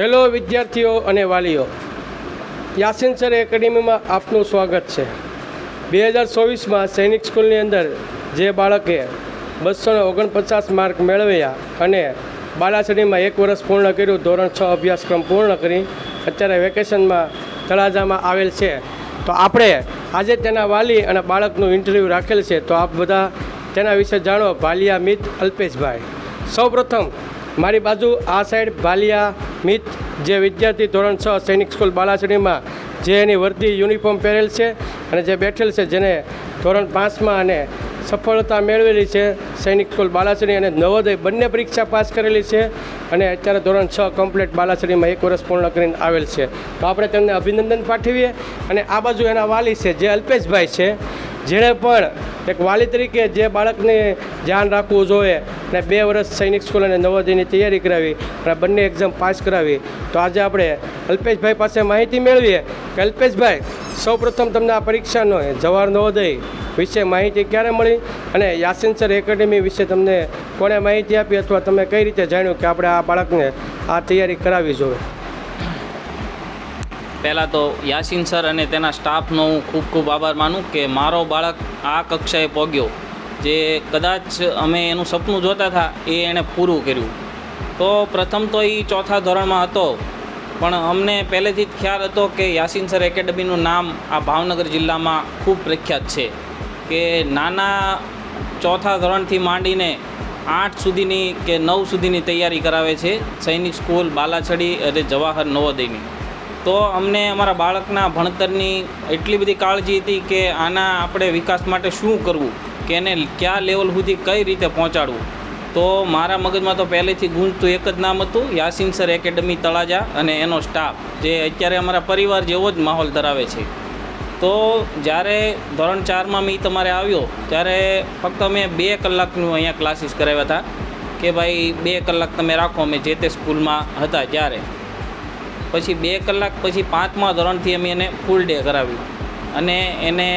Hello વિદ્યાર્થીઓ અને વાલીઓ. યાસીન સર એકેડેમીમાં આપનું સ્વાગત છે. બે હજાર ચોવીસમાં સૈનિક સ્કૂલની અંદર જે બાળકે બસો ઓગણપચાસ માર્ક મેળવ્યા અને બાલાસડીમાં એક વર્ષ પૂર્ણ કર્યું, ધોરણ છ અભ્યાસક્રમ પૂર્ણ કરી, અત્યારે વેકેશનમાં તળાજામાં આવેલ છે. તો આપણે આજે તેના વાલી અને બાળકનું ઇન્ટરવ્યૂ રાખેલ છે. તો આપ બધા તેના વિશે જાણો. ભાલિયા મિત અલ્પેશભાઈ. સૌપ્રથમ મારી બાજુ આ સાઈડ ભાલિયા મિત જે વિદ્યાર્થી ધોરણ છ સૈનિક સ્કૂલ બાલાસડીમાં, જે એની વર્દી યુનિફોર્મ પહેરેલ છે અને જે બેઠેલ છે, જેને ધોરણ પાંચમાં અને સફળતા મેળવેલી છે સૈનિક સ્કૂલ બાલાસડી અને નવોદય બંને પરીક્ષા પાસ કરેલી છે અને અત્યારે ધોરણ છ કમ્પ્લીટ બાલાસડીમાં એક વર્ષ પૂર્ણ કરીને આવેલ છે. તો આપણે તેમને અભિનંદન પાઠવીએ અને આ બાજુ એના વાલી છે, જે અલ્પેશભાઈ છે જેણે પણ એક વાલી તરીકે જે બાળકને ધ્યાન રાખવું જોઈએ અને બે વર્ષ સૈનિક સ્કૂલ અને નવોદયની તૈયારી કરાવી અને બંને એક્ઝામ પાસ કરાવી, તો આજે આપણે અલ્પેશભાઈ પાસે માહિતી મેળવીએ કે અલ્પેશભાઈ, સૌપ્રથમ તમને આ પરીક્ષાનો જવાહર નવોદય વિશે માહિતી ક્યારે મળી અને યાસીન સર એકેડેમી વિશે તમને કોણે માહિતી આપી અથવા તમે કઈ રીતે જાણ્યું કે આપણે આ બાળકને આ તૈયારી કરાવવી જોઈએ? પહેલાં તો યાસીન સર અને તેના સ્ટાફનો હું ખૂબ ખૂબ આભાર માનું કે મારો બાળક આ કક્ષાએ પહોંચ્યો. જે કદાચ અમે એનું સપનું જોતા હતા, એ એણે પૂરું કર્યું. તો પ્રથમ તો એ ચોથા ધોરણમાં હતો, પણ અમને પહેલેથી જ ખ્યાલ હતો કે યાસીન સર એકેડમીનું નામ આ ભાવનગર જિલ્લામાં ખૂબ પ્રખ્યાત છે. કે નાના ચોથા ધોરણથી માંડીને આઠ સુધીની કે નવ સુધીની તૈયારી કરાવે છે, સૈનિક સ્કૂલ બાલાછડી અને જવાહર નવોદયની. તો અમને અમારા બાળકના ભણતરની એટલી બધી કાળજી હતી કે આના આપણે વિકાસ માટે શું કરવું? કે એને કયા લેવલ સુધી કઈ રીતે પહોંચાડવું? તો મારા મગજમાં તો પહેલેથી ગુંજતું એક જ નામ હતું, યાસીન સર એકેડમી તળાજા અને એનો સ્ટાફ જે અત્યારે અમારા પરિવાર જેવો જ માહોલ ધરાવે છે. તો જ્યારે ધોરણ ચારમાં મેં તમારે આવ્યો, ત્યારે ફક્ત અમે બે કલાકનું અહીંયા ક્લાસીસ કરાવ્યા હતા, કે ભાઈ બે કલાક તમે રાખો, અમે જે તે સ્કૂલમાં હતા ત્યારે. પછી બે કલાક પછી પાંચમા ધોરણથી અમે એને ફૂલ ડે કરાવ્યું અને એને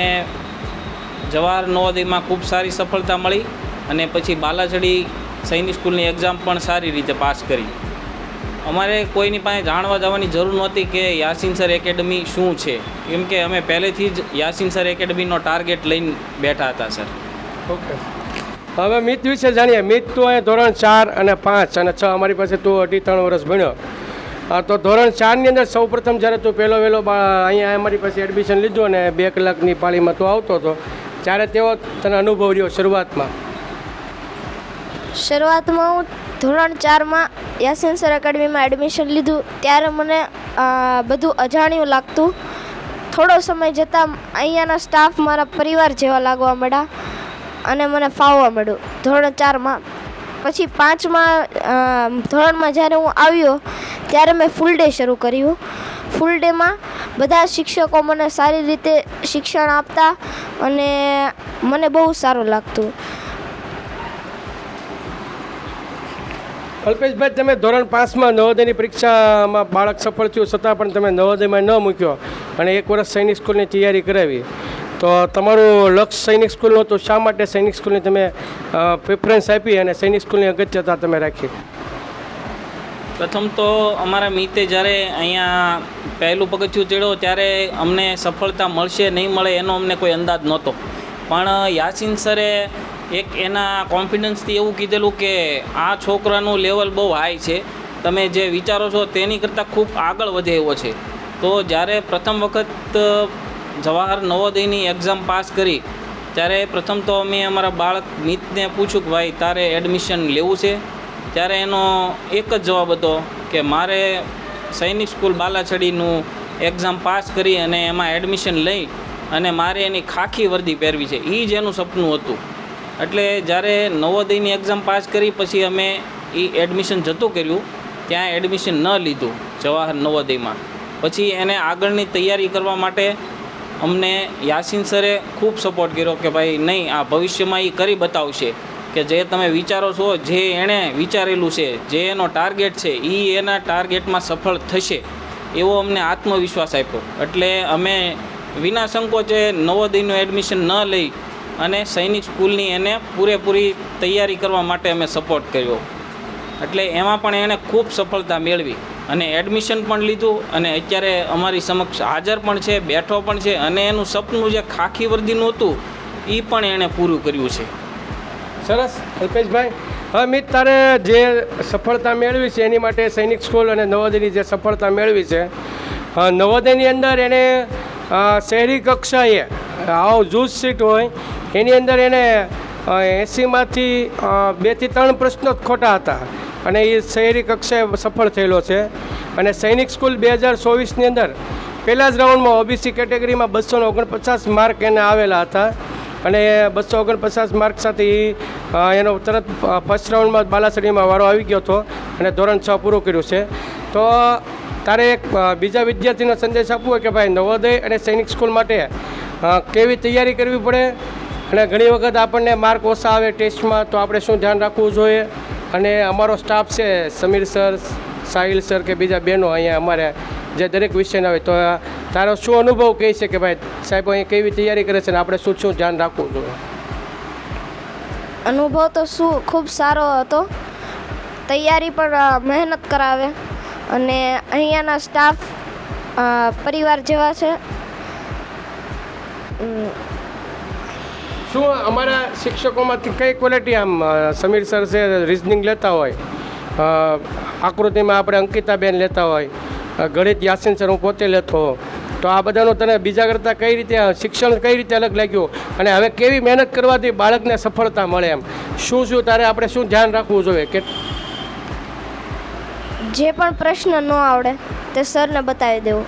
જવાહર નવોદયમાં ખૂબ સારી સફળતા મળી અને પછી બાલાછડી સૈનિક સ્કૂલની એક્ઝામ પણ સારી રીતે પાસ કરી. અમારે કોઈની પાસે જાણવા જવાની જરૂર નહોતી કે યાસીન સર એકેડમી શું છે. કેમ કે અમે પહેલેથી જ યાસીન સર એકેડમીનો ટાર્ગેટ લઈને બેઠા હતા, સર. ઓકે. હવે મિત વિશે જાણીએ. મિત તો અહીંયા ધોરણ ચાર અને પાંચ અને છ. અમારી પાસે તું અઢી, ત્રણ વર્ષ ભણ્યો. તો ધોરણ ચારની અંદર સૌ પ્રથમ જ્યારે તું પહેલો વહેલો અહીંયા અમારી પાસે એડમિશન લીધું અને બે કલાકની પાળીમાં તું આવતો હતો, ત્યારે તેવો તને અનુભવ રહ્યો શરૂઆતમાં? શરૂઆતમાં હું ધોરણ ચારમાં યાસીન સર એકેડમીમાં એડમિશન લીધું, ત્યારે મને બધું અજાણ્યું લાગતું. થોડો સમય જતાં અહીંયાના સ્ટાફ મારા પરિવાર જેવા લાગવા માંડ્યા અને મને ફાવવા માંડ્યું. ધોરણ ચારમાં, પછી પાંચમાં ધોરણમાં જ્યારે હું આવ્યો ત્યારે મેં ફૂલ ડે શરૂ કર્યું ફૂલ ડેમાં બધા શિક્ષકો મને સારી રીતે શિક્ષણ આપતા અને મને બહુ સારું લાગતું. અલ્પેશભાઈ તમે ધોરણ પાંચમાં નવોદયની પરીક્ષામાં બાળક સફળ થયું છતાં પણ તમે નવોદયમાં ન મૂક્યો અને એક વર્ષ સૈનિક સ્કૂલની તૈયારી કરાવી. તો તમારું લક્ષ્ય સૈનિક સ્કૂલનું હતું, શા માટે સૈનિક સ્કૂલની તમે પ્રેફરન્સ આપી અને સૈનિક સ્કૂલની અગત્યતા તમે રાખી? પ્રથમ તો અમારા મિતે જ્યારે અહીંયા પહેલું પગથિયું ચડ્યો ત્યારે અમને સફળતા મળશે, નહીં મળે એનો અમને કોઈ અંદાજ નહોતો. પણ યાસીન સરે એક એના કોન્ફિડન્સથી એવું કીધેલું કે આ છોકરાનું લેવલ બહુ હાઈ છે. તમે જે વિચારો છો તેની કરતાં ખૂબ આગળ વધે એવો છે. તો જ્યારે પ્રથમ વખત જવાહર નવોદયની એક્ઝામ પાસ કરી, ત્યારે પ્રથમ તો અમે અમારા બાળક મિતને પૂછ્યું કે ભાઈ તારે એડમિશન લેવું છે? ત્યારે એનો એક જ જવાબ હતો કે મારે સૈનિક સ્કૂલ બાલાછડીનું એક્ઝામ પાસ કરી અને એમાં એડમિશન લઈ અને મારે એની ખાખી વર્દી પહેરવી છે. એ જ એનું સપનું હતું. એટલે જ્યારે નવોદયની એક્ઝામ પાસ કરી પછી અમે એ એડમિશન જતું કર્યું, ત્યાં એડમિશન ન લીધું જવાહર નવોદયમાં. પછી એને આગળની તૈયારી કરવા માટે અમને યાસીન સરે ખૂબ સપોર્ટ કર્યો કે ભાઈ નહીં, આ ભવિષ્યમાં એ કરી બતાવશે. કે જે તમે વિચારો છો, જે એણે વિચારેલું છે, જે એનો ટાર્ગેટ છે એ એના ટાર્ગેટમાં સફળ થશે, એવો અમને આત્મવિશ્વાસ આપ્યો. એટલે અમે વિના સંકોચે નવોદયનું એડમિશન ન લઈ અને સૈનિક સ્કૂલની એને પૂરેપૂરી તૈયારી કરવા માટે અમે સપોર્ટ કર્યો. એટલે એમાં પણ એણે ખૂબ સફળતા મેળવી અને એડમિશન પણ લીધું અને અત્યારે અમારી સમક્ષ હાજર પણ છે, બેઠો પણ છે અને એનું સપનું જે ખાખી વર્દીનું હતું એ પણ એણે પૂરું કર્યું છે. સરસ, અલ્પેશભાઈ. હા મિત તારે જે સફળતા મેળવી છે એની માટે સૈનિક સ્કૂલ અને નવોદયની જે સફળતા મેળવી છે નવોદયની અંદર એને શહેરી કક્ષાએ આવો જૂજ સીટ હોય, એની અંદર એને એંસીમાંથી બેથી ત્રણ પ્રશ્નો જ ખોટા હતા. અને એ શહેરી કક્ષાએ સફળ થયેલો છે. અને સૈનિક સ્કૂલ બે હજાર ચોવીસની અંદર, પહેલા જ રાઉન્ડમાં ઓબીસી કેટેગરીમાં બસો ઓગણપચાસ માર્ક એને આવેલા હતા. અને બસો ઓગણપચાસ માર્ક સાથે એનો તરત ફર્સ્ટ રાઉન્ડમાં બાલાસડીમાં વારો આવી ગયો હતો અને ધોરણ છ પૂરું કર્યું છે. તો તારે એક બીજા વિદ્યાર્થીનો સંદેશ આપવો કે ભાઈ નવોદય અને સૈનિક સ્કૂલ માટે કેવી તૈયારી કરવી પડે? અને ઘણી વખત આપણને માર્ક ઓછા આવે ટેસ્ટમાં, તો આપણે શું ધ્યાન રાખવું જોઈએ? અને અમારો સ્ટાફ છે, સમીર સર, સાહિલ સર કે બીજા બહેનો અહીંયા અમારે, જે દરેક વિષયના હોય, તો તારો શું અનુભવ કહે છે કે ભાઈ સાહેબ અહીં કેવી તૈયારી કરે છે ને આપણે શું શું ધ્યાન રાખવું જોઈએ? અનુભવ તો શું ખૂબ સારો હતો. તૈયારી પણ મહેનત કરાવે. અને અહીંયાના સ્ટાફ પરિવાર જેવા છે. શું અમારા શિક્ષકોમાંથી કઈ ક્વોલિટી આમ સમીર સર છે રિઝનિંગ લેતા હોય? આકૃતિમાં આપણે અંકિતાબેન લેતા હોય. ગણિત યાસીન સર હું પોતે લેતો તો આ બધાનું તને બીજા કરતાં કઈ રીતે શિક્ષણ કઈ રીતે અલગ લાગ્યું? અને હવે કેવી મહેનત કરવાથી બાળકને સફળતા મળે એમ? શું શું તારે આપણે શું ધ્યાન રાખવું જોઈએ? કે જે પણ પ્રશ્ન ન આવડે તે સરને બતાવી દેવો.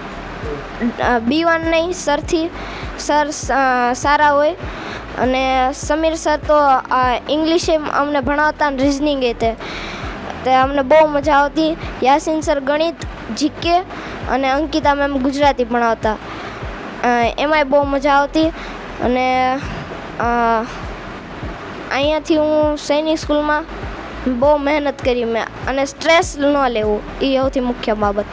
બી વન નહીં, સરથી સર સારા હોય. અને સમીર સર તો ઇંગ્લિશે અમને ભણાવતા રિઝનિંગ એ તે. તે અમને બહુ મજા આવતી. યાસીન સર ગણિત, જીકે અને અંકિતા મેમ ગુજરાતી ભણાવતા. એમાંય બહુ મજા આવતી. અને અહીંયાથી હું સૈનિક સ્કૂલમાં બહુ મહેનત કરી મેં અને સ્ટ્રેસ ન લેવું, એ સૌથી મુખ્ય બાબત.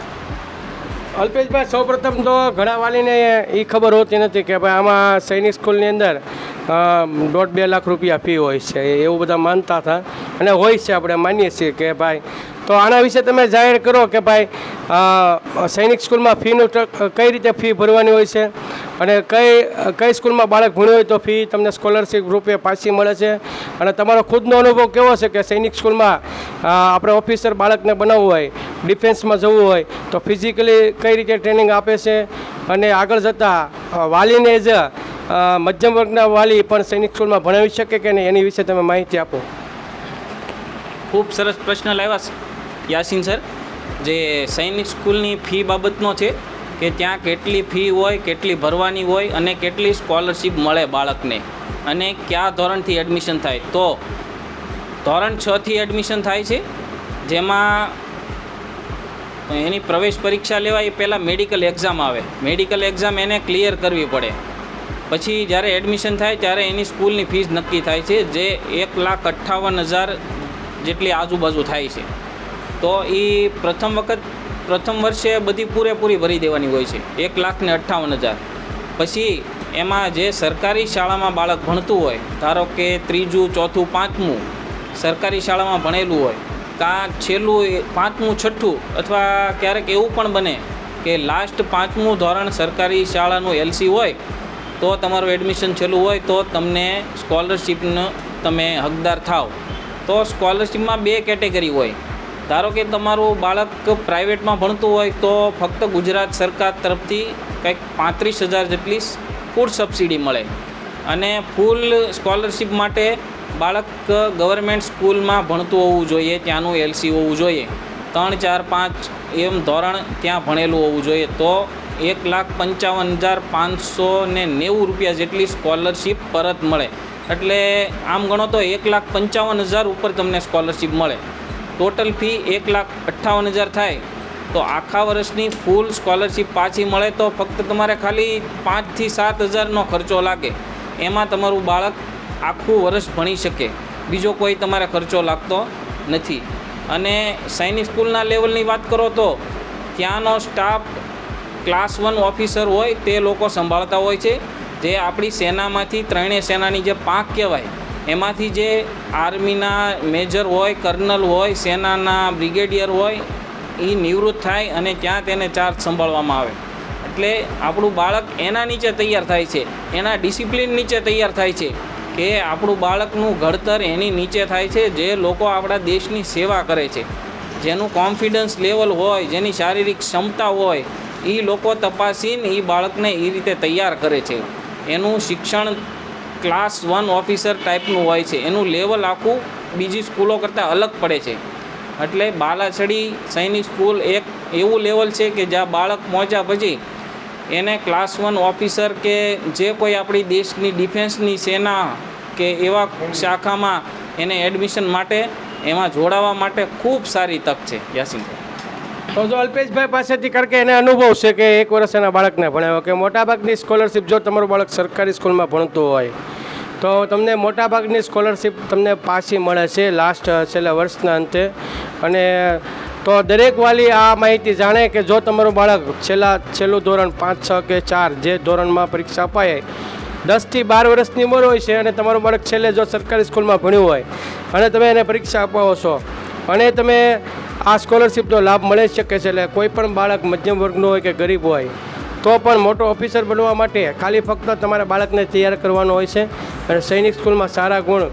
અલ્પેશભાઈ, સૌપ્રથમ તો ઘણા વાલીને એ ખબર હોતી નથી કે ભાઈ આમાં સૈનિક સ્કૂલની અંદર દોઢ બે લાખ રૂપિયા ફી હોય છે એવું બધા માનતા હતા. અને હોય છે આપણે માનીએ છીએ કે ભાઈ, તો આના વિશે તમે જાહેર કરો કે ભાઈ સૈનિક સ્કૂલમાં ફીનું કઈ રીતે ફી ભરવાની હોય છે? અને કઈ કઈ સ્કૂલમાં બાળક ભણ્યું હોય તો ફી તમને સ્કોલરશીપ રૂપે પાછી મળે છે? અને તમારો ખુદનો અનુભવ કેવો છે કે સૈનિક સ્કૂલમાં આપણે ઓફિસર બાળકને બનાવવું હોય, ડિફેન્સમાં જવું હોય, તો ફિઝિકલી કઈ રીતે ટ્રેનિંગ આપે છે? અને આગળ જતાં વાલીને એઝ અ મધ્યમ વર્ગના વાલી પણ સૈનિક સ્કૂલમાં ભણાવી શકે કે નહીં એની વિશે તમે માહિતી આપો. ખૂબ સરસ પ્રશ્ન લાવ્યા યાસીન સર, જે સૈનિક સ્કૂલની ફી બાબતનો છે કે ત્યાં કેટલી ફી હોય, કેટલી ભરવાની હોય અને કેટલી સ્કોલરશીપ મળે બાળકને અને કયા ધોરણથી એડમિશન થાય. તો ધોરણ છથી એડમિશન થાય છે, જેમાં એની પ્રવેશ પરીક્ષા લેવાય એ પહેલાં મેડિકલ એક્ઝામ આવે. મેડિકલ એક્ઝામ એને ક્લિયર કરવી પડે. પછી જ્યારે એડમિશન થાય ત્યારે એની સ્કૂલની ફીસ નક્કી થાય છે, જે એક લાખ અઠ્ઠાવન હજાર જેટલી આજુબાજુ થાય છે. તો એ પ્રથમ વખત, પ્રથમ વર્ષે બધી પૂરેપૂરી ભરી દેવાની હોય છે, એક લાખ ને અઠ્ઠાવન હજાર. પછી એમાં જે સરકારી શાળામાં બાળક ભણતું હોય, ધારો કે ત્રીજું, ચોથું, પાંચમું સરકારી શાળામાં ભણેલું હોય કાં છેલ્લું પાંચમું, છઠ્ઠું અથવા ક્યારેક એવું પણ બને કે લાસ્ટ પાંચમું ધોરણ સરકારી શાળાનું એલસી હોય તો તમારું એડમિશન છેલ્લું હોય તો તમને સ્કોલરશીપનો તમે હકદાર થાવ. તો સ્કોલરશીપમાં બે કેટેગરી હોય. ધારો કે તમારું બાળક પ્રાઇવેટમાં ભણતું હોય તો ફક્ત ગુજરાત સરકાર તરફથી કંઈક પાંત્રીસ હજાર જેટલી ફૂડ સબસિડી મળે. અને ફૂલ સ્કોલરશીપ માટે બાળક ગવર્મેન્ટ સ્કૂલમાં ભણતું હોવું જોઈએ, ત્યાંનું એલસી હોવું જોઈએ. ત્રણ ચાર પાંચ એમ ધોરણ ત્યાં ભણેલું હોવું જોઈએ. તો એક લાખ પંચાવન હજાર પાંચસો ને નેવું રૂપિયા જેટલી સ્કોલરશીપ પરત મળે. એટલે આમ ગણો તો એક લાખ પંચાવન હજાર ઉપર તમને સ્કોલરશીપ મળે. ટોટલ ફી એક લાખ અઠ્ઠાવન હજાર થાય. તો આખા વર્ષની ફૂલ સ્કોલરશીપ પાછી મળે તો ફક્ત તમારે ખાલી પાંચથી સાત હજારનો ખર્ચો લાગે. એમાં તમારું બાળક આખું વર્ષ ભણી શકે. બીજો કોઈ તમારે ખર્ચો લાગતો નથી. અને સૈનિક સ્કૂલના લેવલની વાત કરો તો ત્યાંનો સ્ટાફ ક્લાસ વન ઓફિસર હોય, તે લોકો સંભાળતા હોય છે. જે આપણી સેનામાંથી ત્રણેય સેનાની જે પાંખ કહેવાય, એમાંથી જે આર્મીના મેજર હોય, કર્નલ હોય, સેનાના બ્રિગેડિયર હોય એ નિવૃત્ત થાય અને ત્યાં તેને ચાર્જ સંભાળવામાં આવે. એટલે આપણું બાળક એના નીચે તૈયાર થાય છે, એના ડિસિપ્લિન નીચે તૈયાર થાય છે કે આપણું બાળકનું ઘડતર એની નીચે થાય છે, જે લોકો આપણા દેશની સેવા કરે છે. જેનું કોન્ફિડન્સ લેવલ હોય, જેની શારીરિક ક્ષમતા હોય એ લોકો તપાસીને એ બાળકને એ રીતે તૈયાર કરે છે. એનું શિક્ષણ ક્લાસ વન ઓફિસર ટાઈપનું હોય છે. એનું લેવલ આખું બીજી સ્કૂલો કરતાં અલગ પડે છે. એટલે બાલાછડી સૈનિક સ્કૂલ એક એવું લેવલ છે કે જ્યાં બાળક પહોંચ્યા પછી એને ક્લાસ વન ઓફિસર કે જે કોઈ આપણી દેશની ડિફેન્સની સેના કે એવા શાખામાં એને એડમિશન માટે એમાં જોડાવા માટે ખૂબ સારી તક છે. યાસીન. તો જો અલ્પેશભાઈ પાસેથી કારણ કે એને અનુભવ છે કે એક વર્ષ એના બાળકને ભણાવ્યો કે મોટાભાગની સ્કોલરશિપ જો તમારું બાળક સરકારી સ્કૂલમાં ભણતું હોય, તો તમને મોટાભાગની સ્કોલરશિપ તમને પાછી મળે છે લાસ્ટ છેલ્લા વર્ષના અંતે. અને, તો દરેક વાલી આ માહિતી જાણે કે જો તમારું બાળક છેલ્લા, છેલ્લું ધોરણ પાંચ, છ કે ચાર જે ધોરણમાં પરીક્ષા અપાય દસથી બાર વર્ષની ઉંમર હોય છે અને તમારું બાળક છેલ્લે જો સરકારી સ્કૂલમાં ભણ્યું હોય અને તમે એને પરીક્ષા અપાવો છો અને તમે આ સ્કોલરશિપનો લાભ મળી શકે છે. એટલે કોઈ પણ બાળક મધ્યમ વર્ગનું હોય કે ગરીબ હોય, તો પણ મોટો ઓફિસર બનવા માટે ખાલી ફક્ત તમારા બાળકને તૈયાર કરવાનો હોય છે. અને સૈનિક સ્કૂલમાં સારા ગુણ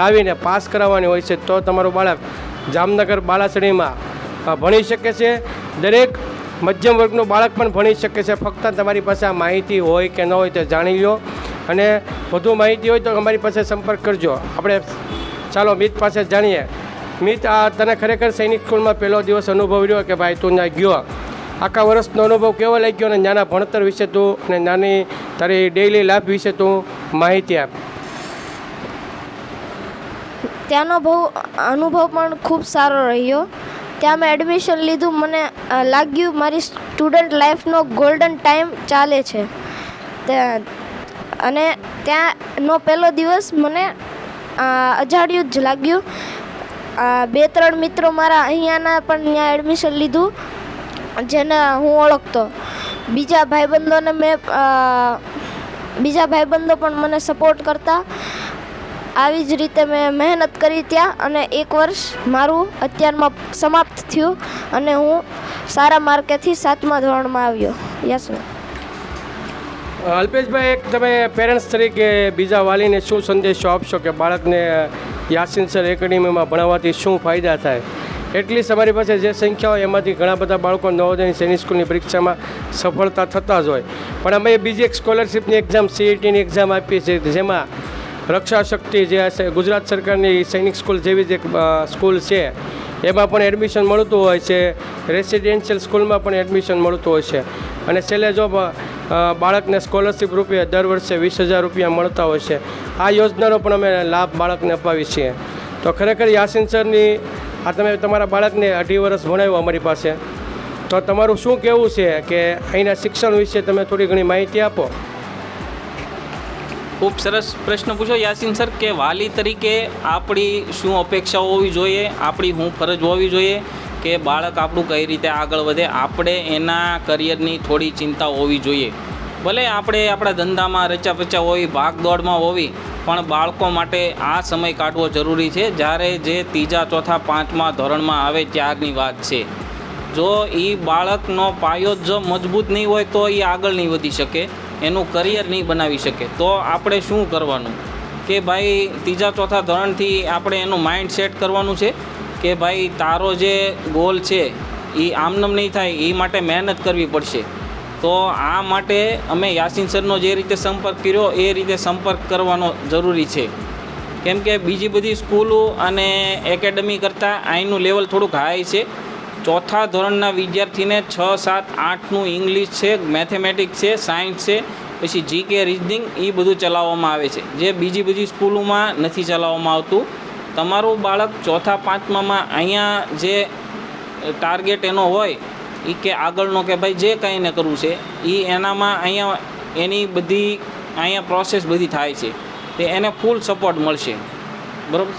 લાવીને પાસ કરાવવાની હોય છે, તો તમારું બાળક જામનગર બાળાશ્રેણીમાં ભણી શકે છે. દરેક મધ્યમ વર્ગનું બાળક પણ ભણી શકે છે. ફક્ત તમારી પાસે આ માહિતી હોય કે ન હોય તે જાણી લો. અને વધુ માહિતી હોય તો અમારી પાસે સંપર્ક કરજો. આપણે ચાલો મિત પાસે જાણીએ. મિત, આ તને ખરેખર સૈનિક સ્કૂલમાં પહેલો દિવસ અનુભવ રહ્યો કે ભાઈ તું ત્યાં ગયો? આખા વર્ષનો અનુભવ કેવો લાગ્યો અને નાના ભણતર વિશે તું અને નાની તારી ડેઇલી લાઈફ વિશે તું માહિતી આપ. ત્યાંનો બહુ અનુભવ પણ ખૂબ સારો રહ્યો. ત્યાં મેં એડમિશન લીધું, મને લાગ્યું મારી સ્ટુડન્ટ લાઈફનો ગોલ્ડન ટાઈમ ચાલે છે. અને ત્યાંનો પહેલો દિવસ મને અજાડ્યું જ લાગ્યું બે ત્રણ મિત્રો મારા અહીંયાના પણ ત્યાં એડમિશન લીધું, જેને હું ઓળખતો. બીજા ભાઈબંધોને મેં બીજા ભાઈબંધો પણ મને સપોર્ટ કરતા. આવી જ રીતે મેં મહેનત કરી ત્યાં અને એક વર્ષ મારું અત્યારમાં સમાપ્ત થયું અને હું સારા માર્કેથી સાતમા ધોરણમાં આવ્યો. યસ અલ્પેશભાઈ, એક તમે પેરેન્ટ્સ તરીકે બીજા વાલીને શું સંદેશો આપશો કે બાળકને યાસીન સર એકેડેમીમાં ભણાવવાથી શું ફાયદા થાય? એટલી અમારી પાસે જે સંખ્યા હોય એમાંથી ઘણા બધા બાળકો નવોદયની સૈનિક સ્કૂલની પરીક્ષામાં સફળતા થતા જ હોય. પણ અમે બીજી એક સ્કોલરશિપની એક્ઝામ સીઈટીની એક્ઝામ આપીએ છીએ, જેમાં રક્ષા શક્તિ જે ગુજરાત સરકારની સૈનિક સ્કૂલ જેવી જ એક સ્કૂલ છે. એમાં પણ એડમિશન મળતું હોય છે. રેસિડેન્શિયલ સ્કૂલમાં પણ એડમિશન મળતું હોય છે. અને છેલ્લે જો બાળકને સ્કોલરશિપ રૂપે દર વર્ષે વીસ હજાર રૂપિયા મળતા હોય છે. આ યોજનાનો પણ અમે લાભ બાળકને અપાવીએ છીએ. તો ખરેખર યાસીન સરની આ તમે તમારા બાળકને અઢી વર્ષ ભણાવ્યો અમારી પાસે. તો તમારું શું કહેવું છે કે અહીંના શિક્ષણ વિશે તમે થોડી ઘણી માહિતી આપો? ખૂબ સરસ પ્રશ્ન પૂછો યાસીન સર, કે વાલી તરીકે આપણી શું અપેક્ષાઓ હોવી જોઈએ? આપણી શું ફરજ હોવી જોઈએ કે બાળક આપણું કઈ રીતે આગળ વધે? આપણે એના કરિયરની થોડી ચિંતા હોવી જોઈએ. ભલે આપણે આપણા ધંધામાં રચા પચા હોવી ભાગદોડમાં હોવી, પણ બાળકો માટે આ સમય કાઢવો જરૂરી છે. જ્યારે જે ત્રીજા, ચોથા, પાંચમા ધોરણમાં આવે ત્યારની વાત છે. જો એ બાળકનો પાયો જો મજબૂત નહીં હોય તો એ આગળ નહીં વધી શકે. એનું કરિયર નહીં બનાવી શકે. તો આપણે શું કરવાનું? કે ભાઈ, ત્રીજા ચોથા ધોરણથી આપણે એનું માઇન્ડ સેટ કરવાનું છે કે ભાઈ, તારો જે ગોલ છે એ આમનમ નહીં થાય એ માટે મહેનત કરવી પડશે. તો આ માટે અમે યાસીન સરનો જે રીતે સંપર્ક કર્યો, એ રીતે સંપર્ક કરવાનો જરૂરી છે. કેમ કે બીજી બધી સ્કૂલો અને એકેડમી કરતાં અહીંનું લેવલ થોડુંક હાઈ છે. ચોથા ધોરણના વિદ્યાર્થીને છ, સાત, આઠનું ઇંગ્લિશ છે, મેથેમેટિક્સ છે, સાયન્સ છે, પછી જીકે રિઝનિંગ એ બધું ચલાવવામાં આવે છે. જે બીજી બધી સ્કૂલોમાં નથી ચલાવવામાં આવતું. તમારું બાળક ચોથા, પાંચમામાં અહીંયા જે ટાર્ગેટ એનો હોય એ કે આગળનો કે ભાઈ જે કંઈ એને કરવું છે એ એનામાં અહીંયા એની બધી, અહીંયા પ્રોસેસ બધી થાય છે. તે એને ફૂલ સપોર્ટ મળશે. બરાબર?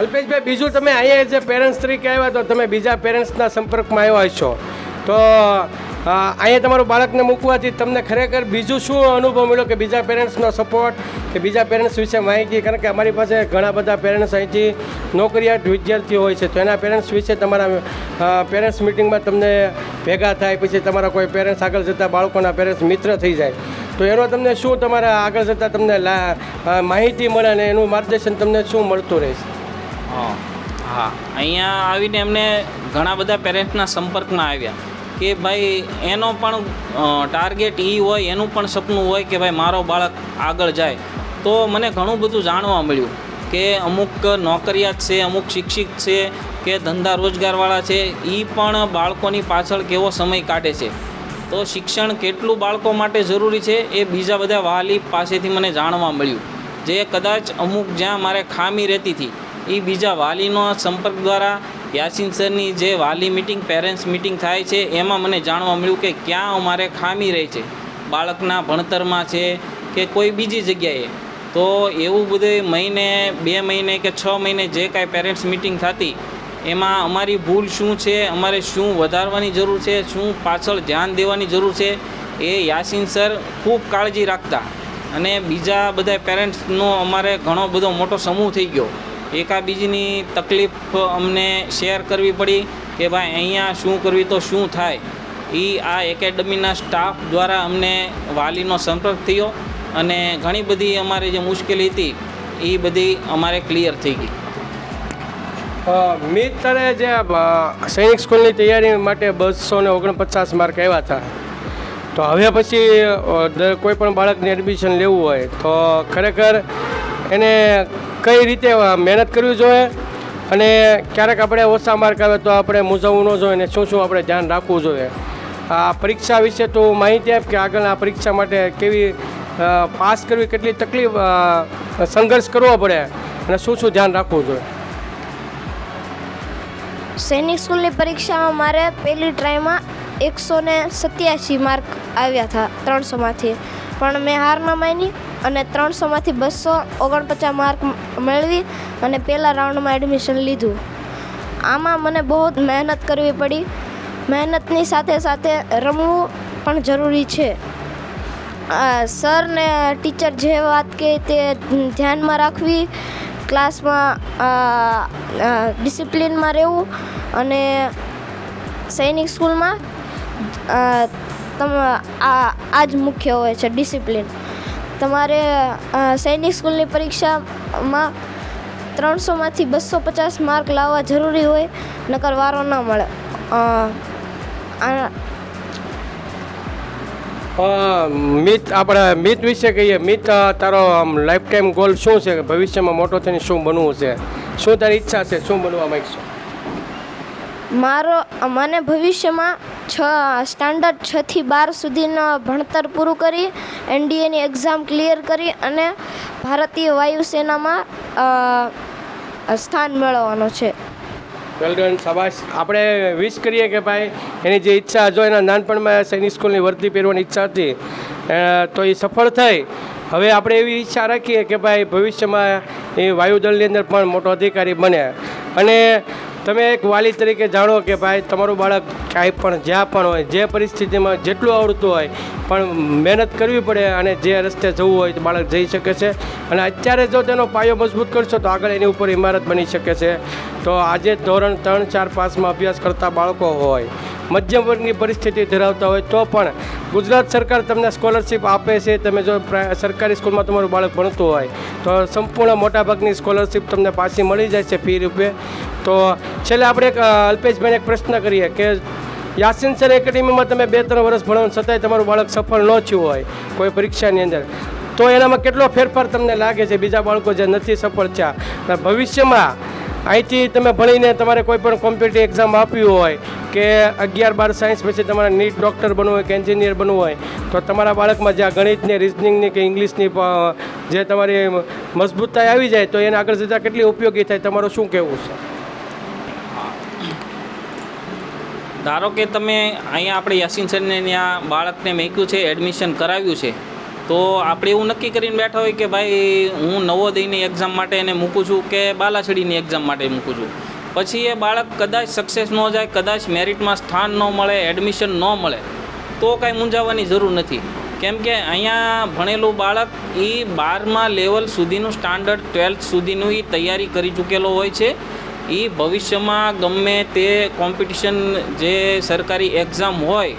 અલ્પેશભાઈ, બીજું તમે અહીંયા જે પેરેન્ટ્સ તરીકે આવ્યા તો તમે બીજા પેરેન્ટ્સના સંપર્કમાં આવ્યા છો તો અહીંયા તમારું બાળકને મૂકવાથી તમને ખરેખર બીજું શું અનુભવ મળ્યો કે બીજા પેરેન્ટ્સનો સપોર્ટ કે બીજા પેરેન્ટ્સ વિશે માહિતી? કારણ કે અમારી પાસે ઘણા બધા પેરેન્ટ્સ અહીંથી નોકરિયાત વિદ્યાર્થીઓ હોય છે. તો એના પેરેન્ટ્સ વિશે તમારા પેરેન્ટ્સ મિટિંગમાં તમને ભેગા થાય, પછી તમારા કોઈ પેરેન્ટ્સ આગળ જતાં બાળકોના પેરેન્ટ્સ મિત્ર થઈ જાય. તો એનો તમને શું તમારા આગળ જતાં તમને માહિતી મળે અને એનું માર્ગદર્શન તમને શું મળતું રહેશે? હા. અહીંયા આવીને એમને ઘણા બધા પેરેન્ટ્સના સંપર્કમાં આવ્યા કે ભાઈ એનો પણ ટાર્ગેટ એ હોય, એનું પણ સપનું હોય કે ભાઈ મારો બાળક આગળ જાય. તો મને ઘણું બધું જાણવા મળ્યું કે અમુક નોકરિયાત છે, અમુક શિક્ષિત છે, કે ધંધા રોજગારવાળા છે એ પણ બાળકોની પાછળ કેવો સમય કાઢે છે. તો શિક્ષણ કેટલું બાળકો માટે જરૂરી છે એ બીજા બધા વાલી પાસેથી મને જાણવા મળ્યું. જે કદાચ અમુક જ્યાં મારે ખામી રહેતી હતી એ બીજા વાલીનો સંપર્ક દ્વારા યાસીન સરની જે વાલી મિટિંગ પેરેન્ટ્સ મિટિંગ થાય છે, એમાં મને જાણવા મળ્યું કે ક્યાં અમારે ખામી રહી છે. બાળકના ભણતરમાં છે કે કોઈ બીજી જગ્યાએ. તો એવું બધું મહિને, બે મહિને કે છ મહિને જે કાંઈ પેરેન્ટ્સ મિટિંગ થતી, એમાં અમારી ભૂલ શું છે, અમારે શું વધારવાની જરૂર છે, શું પાછળ ધ્યાન દેવાની જરૂર છે, એ યાસીન સર ખૂબ કાળજી રાખતા. અને બીજા બધા પેરેન્ટ્સનો અમારે ઘણો બધો મોટો સમૂહ થઈ ગયો. એકાબીજીની તકલીફ અમને શેર કરવી પડી કે ભાઈ, અહીંયા શું કરવી તો શું થાય? એ આ એકેડમીના સ્ટાફ દ્વારા અમને વાલીનો સંપર્ક થયો અને ઘણી બધી અમારી જે મુશ્કેલી હતી એ બધી અમારે ક્લિયર થઈ ગઈ. મિત તારે જે સૈનિક સ્કૂલની તૈયારી માટે બસો ને ઓગણપચાસ માર્ક આવ્યા હતા. તો હવે પછી કોઈ પણ બાળકને એડમિશન લેવું હોય, તો ખરેખર એને કઈ રીતે મહેનત કરવી જોઈએ અને ક્યારેક આપણે ઓછા માર્ક આવે તો આપણે મૂંઝવવું ન જોઈએ અને શું શું આપણે ધ્યાન રાખવું જોઈએ. આ પરીક્ષા વિશે તો માહિતી આપ કે આગળ આ પરીક્ષા માટે કેવી પાસ કરવી, કેટલી તકલીફ સંઘર્ષ કરવો પડે અને શું શું ધ્યાન રાખવું જોઈએ. સૈનિક સ્કૂલની પરીક્ષામાં મારે પહેલી ટ્રાયમાં એકસો ને સત્યાસી માર્ક આવ્યા હતા ત્રણસોમાંથી. પણ મેં હાર ન માની અને ત્રણસોમાંથી બસો ઓગણપચાસ માર્ક મેળવી અને પહેલા રાઉન્ડમાં એડમિશન લીધું. આમાં મને બહુ મહેનત કરવી પડી. મહેનતની સાથે સાથે રમવું પણ જરૂરી છે. સર ને ટીચર જે વાત કહે તે ધ્યાનમાં રાખવી, ક્લાસમાં ડિસિપ્લિનમાં રહેવું અને સૈનિક સ્કૂલમાં આ જ મુખ્ય હોય છે ડિસિપ્લિન. તમારે સૈનિક સ્કૂલની પરીક્ષામાં ત્રણસોમાંથી બસો પચાસ માર્ક લાવવા જરૂરી હોય નકર વારો ન મળે. આ મિત આપણે મિત વિશે કહીએ. મિત તારો આમ લાઈફ ટાઈમ ગોલ શું છે? ભવિષ્યમાં મોટો થઈને શું બનવું છે? શું તારી ઈચ્છા છે? શું બનવા માંગશો? મારો મને ભવિષ્યમાં છ સ્ટાન્ડર્ડ છથી બાર સુધીનું ભણતર પૂરું કરી એનડીએની એક્ઝામ ક્લિયર કરી અને ભારતીય વાયુસેનામાં સ્થાન મેળવવાનો છે. આપણે વિશ કરીએ કે ભાઈ, એની જે ઈચ્છા, જો એના નાનપણમાં સૈનિક સ્કૂલની વર્દી પહેરવાની ઈચ્છા હતી તો એ સફળ થઈ. હવે આપણે એવી ઈચ્છા રાખીએ કે ભાઈ ભવિષ્યમાં એ વાયુદળની અંદર પણ મોટો અધિકારી બને. અને તમે એક વાલી તરીકે જાણો કે ભાઈ તમારું બાળક કાંઈ પણ જ્યાં પણ હોય, જે પરિસ્થિતિમાં જેટલું આવડતું હોય, પણ મહેનત કરવી પડે અને જે રસ્તે જવું હોય તો બાળક જઈ શકે છે. અને અત્યારે જો તેનો પાયો મજબૂત કરશો તો આગળ એની ઉપર ઇમારત બની શકે છે. તો આજે ધોરણ ત્રણ ચાર પાંચમાં અભ્યાસ કરતા બાળકો હોય. મધ્યમ વર્ગની પરિસ્થિતિ ધરાવતા હોય તો પણ ગુજરાત સરકાર તમને સ્કોલરશિપ આપે છે. તમે જો સરકારી સ્કૂલમાં તમારું બાળક ભણતું હોય તો સંપૂર્ણ મોટાભાગની સ્કોલરશિપ તમને પાછી મળી જાય છે ફી રૂપે. તો છેલ્લે આપણે એક અલ્પેશભાઈને એક પ્રશ્ન કરીએ કે યાસીન સર એકેડેમીમાં તમે બે ત્રણ વર્ષ ભણો છતાંય તમારું બાળક સફળ ન થયું હોય કોઈ પરીક્ષાની અંદર. તો એનામાં કેટલો ફેરફાર તમને લાગે છે? બીજા બાળકો જે નથી સફળ થયા. ભવિષ્યમાં અહીંથી તમે ભણીને તમારે કોઈ પણ કોમ્પિટિટિવ એક્ઝામ આપવી હોય કે અગિયાર બાર સાયન્સ પછી તમારે નીટ ડૉક્ટર બનવું હોય કે એન્જિનિયર બનવું હોય, તો તમારા બાળકમાં જે આ ગણિતની રિઝનિંગની કે ઇંગ્લિશની જે તમારી મજબૂતાઈ આવી જાય, તો એને આગળ જતાં કેટલી ઉપયોગી થાય, તમારું શું કહેવું છે? ધારો કે તમે અહીંયા આપણે યાસીન સરને ત્યાં બાળકને મેક્યું છે એડમિશન કરાવ્યું છે તો આપણે એવું નક્કી કરીને બેઠા હોય કે ભાઈ, હું નવોદયની એક્ઝામ માટે એને મૂકું છું કે બાલાછડીની એક્ઝામ માટે મૂકું છું? પછી એ બાળક કદાચ સક્સેસ ન જાય, કદાચ મેરિટમાં સ્થાન ન મળે એડમિશન ન મળે, તો કાંઈ મૂંઝાવાની જરૂર નથી. કેમ કે અહીંયા ભણેલું બાળક એ બારમા લેવલ સુધીનું સ્ટાન્ડર્ડ ટ્વેલ્થ સુધીનું એ તૈયારી કરી ચૂકેલો હોય છે. એ ભવિષ્યમાં ગમે તે કોમ્પિટિશન જે સરકારી એક્ઝામ હોય,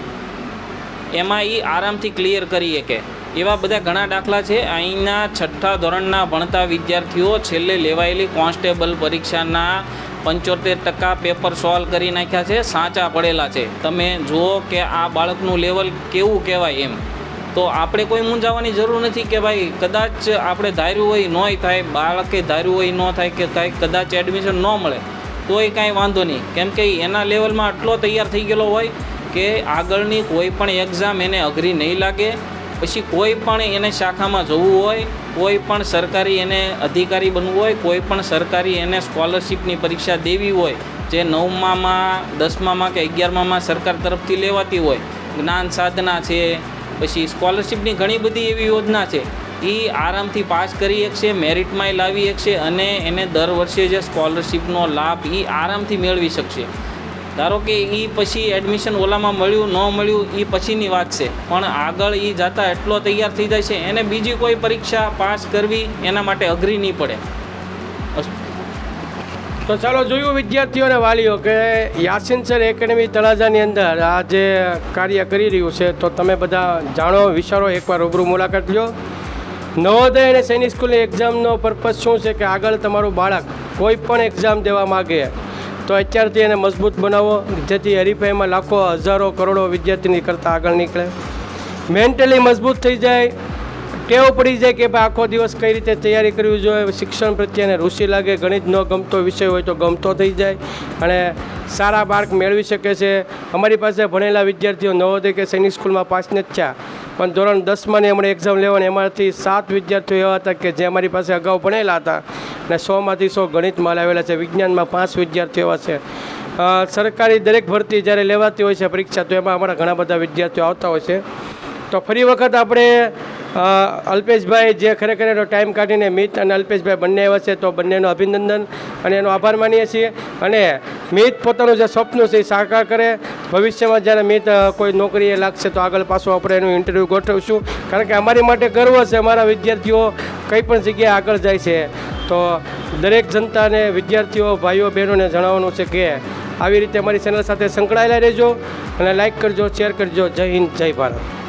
એમાં એ આરામથી ક્લિયર કરી શકે. એવા બધા ઘણા દાખલા છે. અહીંના છઠ્ઠા ધોરણના ભણતા વિદ્યાર્થીઓ છેલ્લે લેવાયેલી કોન્સ્ટેબલ પરીક્ષાના પંચોતેર ટકા પેપર સોલ્વ કરી નાખ્યા છે. સાચા પડેલા છે. તમે જુઓ કે આ બાળકનું લેવલ કેવું કહેવાય એમ. તો આપણે કોઈ મૂંઝાવાની જરૂર નથી કે ભાઈ કદાચ આપણે ધાર્યું હોય નોય થાય, બાળકે ધાર્યું હોય ન થાય કે કાંઈ કદાચ એડમિશન ન મળે, તોય કાંઈ વાંધો નહીં. કેમ કે એના લેવલમાં આટલો તૈયાર થઈ ગયેલો હોય કે આગળની કોઈ પણ એક્ઝામ એને અઘરી નહીં લાગે. પછી કોઈ પણ એને શાખામાં જવું હોય, કોઈ પણ સરકારી એને અધિકારી બનવું હોય, કોઈ પણ સરકારી એને સ્કોલરશિપની પરીક્ષા દેવી હોય, જે નવમામાં, દસમામાં કે અગિયારમામાં સરકાર તરફથી લેવાતી હોય, જ્ઞાન સાધના છે, પછી સ્કોલરશિપની ઘણી બધી એવી યોજના છે, એ આરામથી પાસ કરી શકશે, મેરિટમાંય લાવી શકશે અને એને દર વર્ષે જે સ્કોલરશિપનો લાભ એ આરામથી મેળવી શકશે. ધારો કે એ પછી એડમિશન ઓલામાં મળ્યું, ન મળ્યું એ પછીની વાત છે. પણ આગળ એ જાતા એટલો તૈયાર થઈ જાય છે, એને બીજી કોઈ પરીક્ષા પાસ કરવી એના માટે અઘરી નહીં પડે. તો ચાલો જોયું વિદ્યાર્થીઓ અને વાલીઓ કે યાસીન સર એકેડેમી તળાજાની અંદર આ જે કાર્ય કરી રહ્યું છે, તો તમે બધા જાણો, વિચારો, એકવાર રૂબરૂ મુલાકાત લો નવોદય અને સૈનિક સ્કૂલની એક્ઝામનો પર્પઝ શું છે કે આગળ તમારું બાળક કોઈ પણ એક્ઝામ દેવા માગે તો અત્યારથી એને મજબૂત બનાવો જેથી હરીફાઈમાં લાખો હજારો કરોડો વિદ્યાર્થીની કરતાં આગળ નીકળે. મેન્ટલી મજબૂત થઈ જાય ટેવ પડી જાય કે ભાઈ આખો દિવસ કઈ રીતે તૈયારી કરવી જોઈએ? શિક્ષણ પ્રત્યે એને રુચિ લાગે, ગણિત ન ગમતો વિષય હોય તો ગમતો થઈ જાય. અને સારા માર્ક મેળવી શકે છે. અમારી પાસે ભણેલા વિદ્યાર્થીઓ નવોદય કે સૈનિક સ્કૂલમાં પાસ નથી થયા. પણ ધોરણ દસમાંની હમણાં એક્ઝામ લેવાની, એમાંથી સાત વિદ્યાર્થીઓ એવા હતા કે જે અમારી પાસે અગાઉ ભણેલા હતા. અને સોમાંથી સો ગણિતમાં લાવેલા છે. વિજ્ઞાનમાં પાંચ વિદ્યાર્થીઓ એવા છે. સરકારી દરેક ભરતી જ્યારે લેવાતી હોય છે પરીક્ષા, તો એમાં અમારા ઘણા બધા વિદ્યાર્થીઓ આવતા હોય છે. તો ફરી વખત આપણે અલ્પેશભાઈ જે ખરેખર એનો ટાઈમ કાઢીને મિત અને અલ્પેશભાઈ બંને આવ્યા છે તો બંનેનો અભિનંદન અને એનો આભાર માનીએ છીએ. અને મિત પોતાનું જે સ્વપ્ન છે એ સાકાર કરે. ભવિષ્યમાં જ્યારે મિત કોઈ નોકરીએ લાગશે તો આગળ પાછું આપણે એનું ઇન્ટરવ્યૂ ગોઠવશું. કારણ કે અમારી માટે ગર્વ છે, અમારા વિદ્યાર્થીઓ કંઈ પણ જગ્યાએ આગળ જાય છે. તો દરેક જનતાને, વિદ્યાર્થીઓ, ભાઈઓ, બહેનોને જણાવવાનું છે કે આવી રીતે અમારી ચેનલ સાથે સંકળાયેલા રહેજો અને લાઇક કરજો શેર કરજો. જય હિન્દ, જય ભારત.